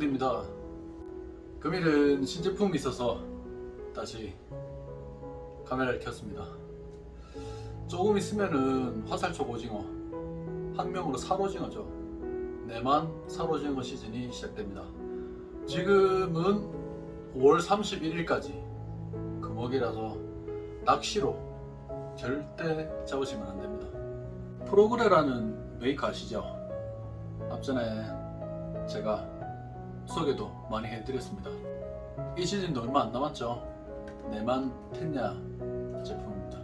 형대입니다. 금일은 신제품이 있어서 다시 카메라를 켰습니다. 조금 있으면은 화살촉 오징어, 학명으로 살오징어죠. 내만 살오징어 시즌이 시작됩니다. 지금은 5월 31일까지 금어기라서 낚시로 절대 잡으시면 안 됩니다. 프로그레라는 메이커 아시죠? 앞전에 제가 소개도 많이 해드렸습니다. 이 시즌도 얼마 안 남았죠? 내만 텐냐 제품입니다.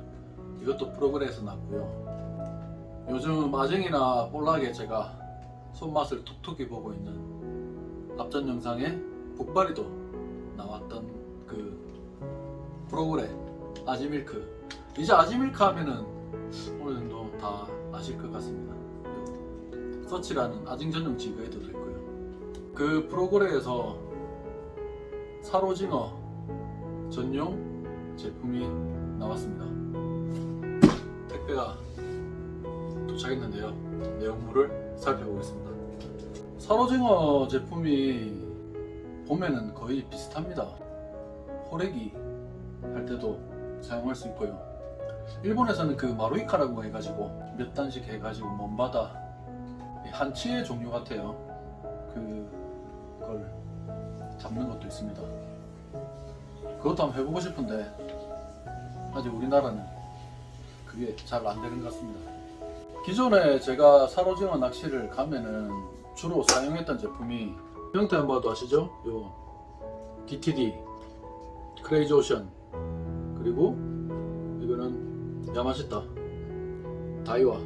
이것도 프로그레에서 나고요. 요즘 아쟁이나 볼락에 제가 손맛을 톡톡히 보고 있는 앞전 영상에 북바리도 나왔던 그 프로그레 아지밀크 이제 아지밀크 하면은 정도 다 아실 것 같습니다. 서치라는 아징 전용 지그에도 있고요. 그 프로그램에서 사로징어 전용 제품이 나왔습니다. 택배가 도착했는데요. 내용물을 살펴보겠습니다. 사로징어 제품이 보면은 거의 비슷합니다. 호래기 할 때도 사용할 수 있고요. 일본에서는 그 마루이카라고 해가지고 몇 단씩 해가지고 먼바다 한치의 종류 같아요. 그 걸 잡는 것도 있습니다. 그것도 한번 해보고 싶은데 아직 우리나라는 그게 잘 안 되는 것 같습니다. 기존에 제가 사로징어 낚시를 가면은 주로 사용했던 제품이 형태 한번 봐도 아시죠? 요 DTD 크레이지 오션 그리고 이거는 야마시타 다이와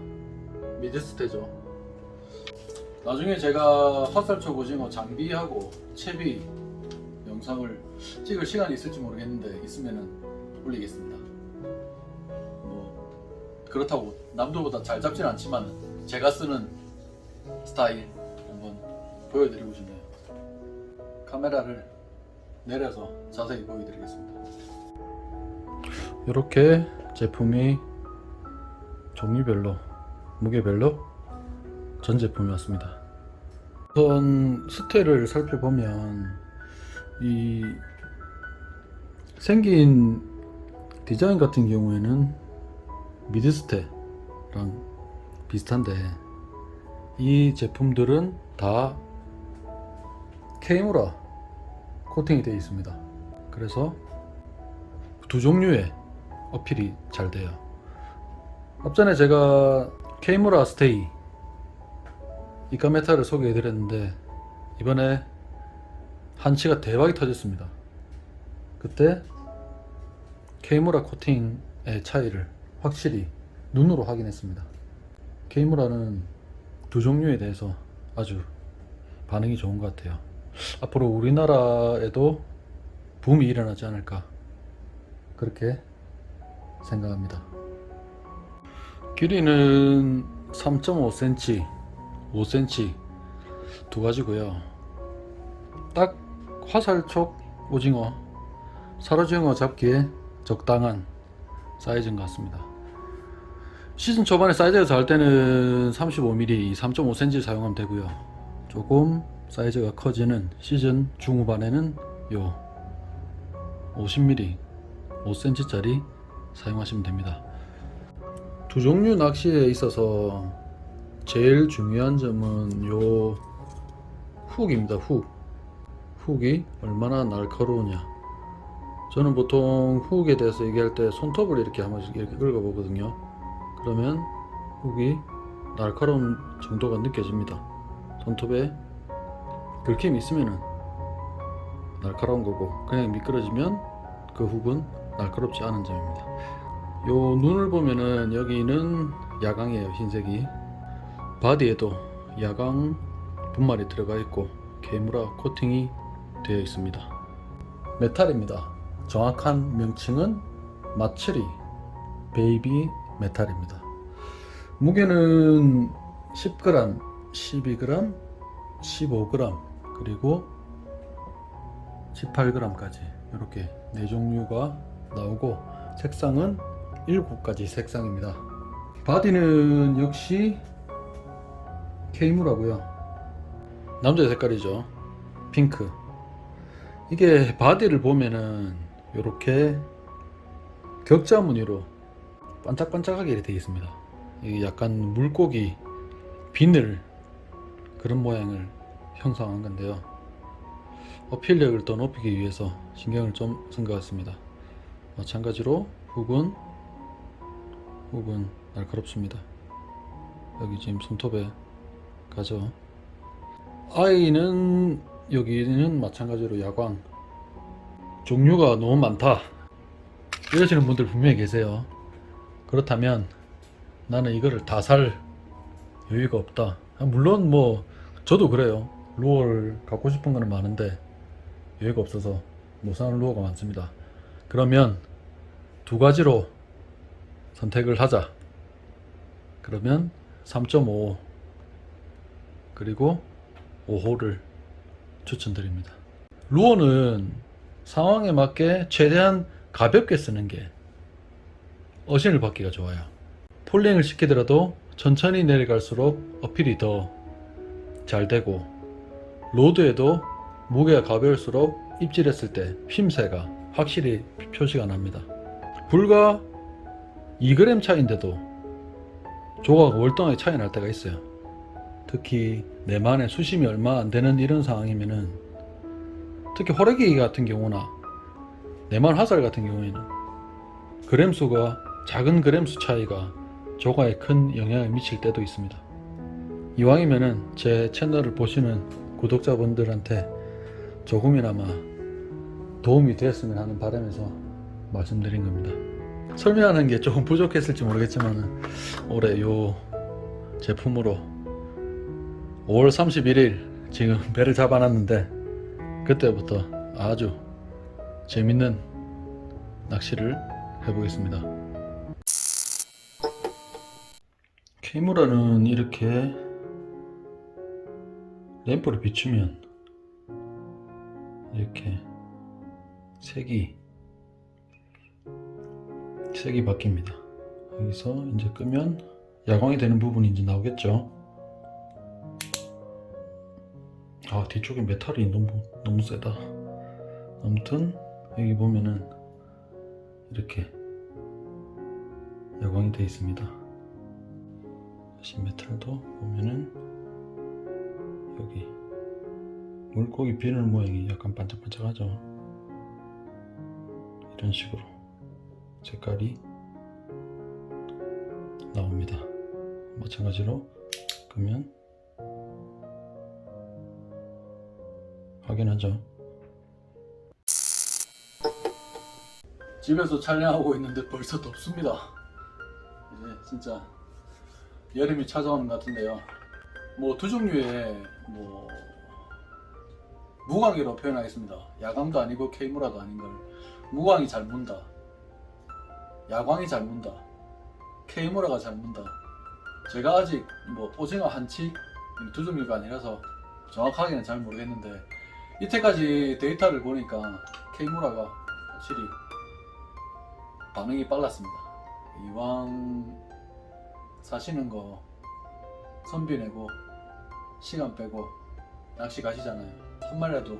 미드스테죠 나중에 제가 화살촉 오징어 장비하고 채비 영상을 찍을 시간이 있을지 모르겠는데 있으면은 올리겠습니다. 뭐 그렇다고 남들보다 잘 잡진 않지만 제가 쓰는 스타일 한번 보여드리고 싶네요. 카메라를 내려서 자세히 보여드리겠습니다. 이렇게 제품이 종류별로 무게별로 전 제품이 왔습니다. 우선 스테를 살펴보면 이 생긴 디자인 같은 경우에는 미드스테랑 비슷한데 이 제품들은 다 케이무라 코팅이 되어 있습니다. 그래서 두 종류의 어필이 잘 돼요. 앞전에 제가 케이무라 스테이 이카메타를 소개해드렸는데 이번에 한치가 대박이 터졌습니다. 그때 케이무라 코팅의 차이를 확실히 눈으로 확인했습니다. 케이무라는 두 종류에 대해서 아주 반응이 좋은 것 같아요. 앞으로 우리나라에도 붐이 일어나지 않을까 그렇게 생각합니다. 길이는 3.5cm, 5cm 두 가지고요. 딱 화살촉 오징어, 사로징어 잡기에 적당한 사이즈인 것 같습니다. 시즌 초반에 사이즈가 잘 때는 35mm, 3.5cm 사용하면 되고요. 조금 사이즈가 커지는 시즌 중후반에는 요 50mm, 5cm짜리 사용하시면 됩니다. 두 종류 낚시에 있어서 제일 중요한 점은 요 훅입니다. 훅. 훅이 얼마나 날카로우냐. 저는 보통 훅에 대해서 얘기할 때 손톱을 이렇게 한 번씩 이렇게 긁어보거든요. 그러면 훅이 날카로운 정도가 느껴집니다. 손톱에 긁힘이 있으면은 날카로운 거고 그냥 미끄러지면 그 훅은 날카롭지 않은 점입니다. 요 눈을 보면은 여기는 야광이에요 흰색이 바디에도 야광 분말이 들어가 있고 게무라 코팅이 되어 있습니다. 메탈입니다. 정확한 명칭은 마츠리 베이비 메탈입니다. 무게는 10g, 12g, 15g 그리고 18g까지 이렇게 네 종류가 나오고 색상은 7가지 색상입니다. 바디는 역시 케이무라고요. 남자 색깔이죠. 핑크. 이게 바디를 보면은 이렇게 격자 무늬로 반짝반짝하게 되어 있습니다. 약간 물고기 비늘 그런 모양을 형성한 건데요. 어필력을 더 높이기 위해서 신경을 좀 쓴 것 같습니다. 마찬가지로 훅은 훅은 날카롭습니다. 여기 지금 손톱에 가죠. 아이는 여기는 마찬가지로 야광 종류가 너무 많다 이러시는 분들 분명히 계세요. 그렇다면 나는 이거를 다 살 여유가 없다. 아, 물론 뭐 저도 그래요. 루어를 갖고 싶은 거는 많은데 여유가 없어서 못 사는 루어가 많습니다. 그러면 두 가지로 선택을 하자. 그러면 3.5 그리고 5호를 추천드립니다. 루어는 상황에 맞게 최대한 가볍게 쓰는 게 어신을 받기가 좋아요. 폴링을 시키더라도 천천히 내려갈수록 어필이 더 잘 되고 로드에도 무게가 가벼울수록 입질했을 때 힘새가 확실히 표시가 납니다. 불과 2g 차인데도 조각 월등하게 차이 날 때가 있어요. 특히 내만의 수심이 얼마 안 되는 이런 상황이면은 특히 호래기 같은 경우나 내만 화살 같은 경우에는 그램 수가 작은 그램 수 차이가 조가에 큰 영향을 미칠 때도 있습니다. 이왕이면은 제 채널을 보시는 구독자분들한테 조금이나마 도움이 되었으면 하는 바람에서 말씀드린 겁니다. 설명하는 게 조금 부족했을지 모르겠지만 올해 요 제품으로 5월 31일 지금 배를 잡아놨는데 그때부터 아주 재밌는 낚시를 해보겠습니다. 케이무라는 이렇게 램프를 비추면 이렇게 색이 색이 바뀝니다. 여기서 이제 끄면 야광이 되는 부분이 이제 나오겠죠. 아 뒤쪽에 메탈이 너무 너무 세다. 아무튼 여기 보면은 이렇게 야광이 되어 있습니다. 다시 메탈도 보면은 여기 물고기 비늘 모양이 약간 반짝반짝하죠. 이런 식으로 색깔이 나옵니다. 마찬가지로 끄면 확인하죠. 집에서 촬영하고 있는데 벌써 덥습니다. 이제 진짜 여름이 찾아오는 것 같은데요. 뭐 두 종류의 뭐 무광이로 표현하겠습니다. 야광도 아니고 케이무라도 아닌 걸 무광이 잘 문다. 야광이 잘 문다. 케이무라가 잘 문다. 제가 아직 뭐 오징어 한치 두 종류가 아니라서 정확하게는 잘 모르겠는데 이때까지 데이터를 보니까 케이무라가 확실히 반응이 빨랐습니다. 이왕 사시는 거 선비 내고 시간 빼고 낚시 가시잖아요. 한 마리라도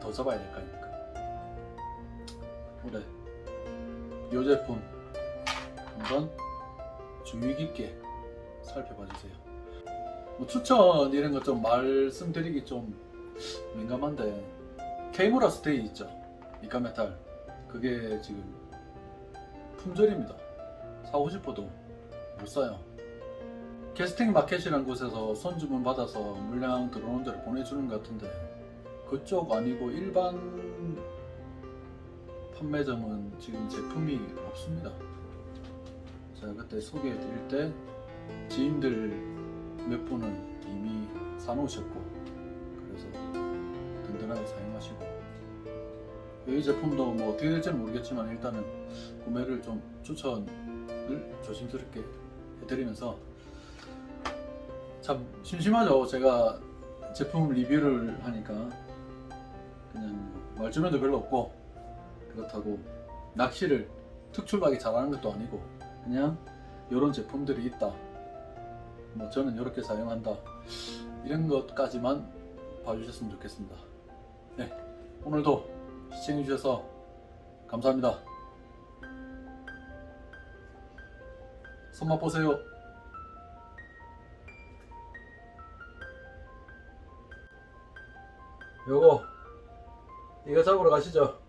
더 잡아야 될 거 아닙니까? 올해 이 제품 한번 주의 깊게 살펴봐 주세요. 뭐 추천 이런 거 좀 말씀드리기 좀 민감한데 케이무라 스테이 있죠? 이카메탈 그게 지금 품절입니다. 사고 싶어도 못 사요. 캐스팅 마켓이라는 곳에서 선주문 받아서 물량 들어오는 대로 보내주는 것 같은데 그쪽 아니고 일반 판매점은 지금 제품이 없습니다. 제가 그때 소개해 드릴 때 지인들 몇 분은 이미 사놓으셨고 그래서 든든하게 사용하시고 이 제품도 뭐 어떻게 될지는 모르겠지만 일단은 구매를 좀 추천을 조심스럽게 해드리면서 참 심심하죠. 제가 제품 리뷰를 하니까 그냥 말주변도 별로 없고 그렇다고 낚시를 특출나게 잘하는 것도 아니고 그냥 이런 제품들이 있다. 뭐 저는 이렇게 사용한다. 이런 것까지만 봐주셨으면 좋겠습니다. 네, 오늘도 시청해주셔서 감사합니다. 손맛 보세요. 요거 이거 잡으러 가시죠.